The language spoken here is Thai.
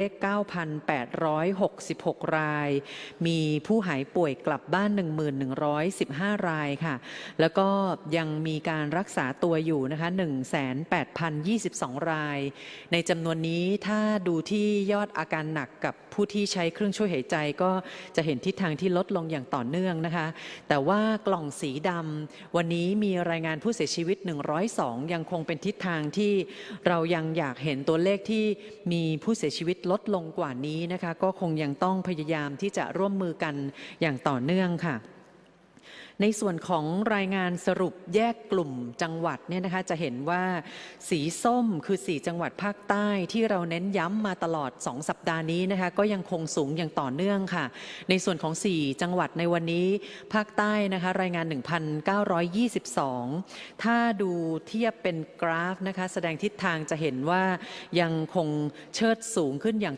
เลข9,866 ราย มีผู้หายป่วยกลับบ้าน 1,115 รายค่ะ แล้วก็ยังมีการรักษาตัวอยู่นะคะ18,022 ราย ในจำนวนนี้ถ้าดูที่ยอดอาการหนักกับผู้ที่ใช้เครื่องช่วยหายใจก็จะเห็นทิศทางที่ลดลงอย่างต่อเนื่องนะคะ แต่ว่ากล่องสีดำวันนี้มีรายงานผู้เสียชีวิต 102 ยังคงเป็นทิศทางที่เรายังอยากเห็นตัวเลขที่มีผู้เสียชีวิตลดลงกว่านี้นะคะ ก็คงยังต้องพยายามที่จะร่วมมือกันอย่างต่อเนื่องค่ะ ในส่วนของรายงานสรุปแยกกลุ่มจังหวัดเนี่ยนะคะจะเห็นว่าสีส้มคือ 4 จังหวัดภาคใต้ที่เราเน้นย้ำมาตลอด 2 สัปดาห์นี้นะคะก็ยังคงสูงอย่างต่อเนื่องค่ะ ในส่วนของ 4 จังหวัดในวันนี้ภาคใต้นะคะรายงาน 1,922 ถ้าดูเทียบเป็นกราฟนะคะแสดงทิศทางจะเห็นว่ายังคงเชิดสูงขึ้นอย่าง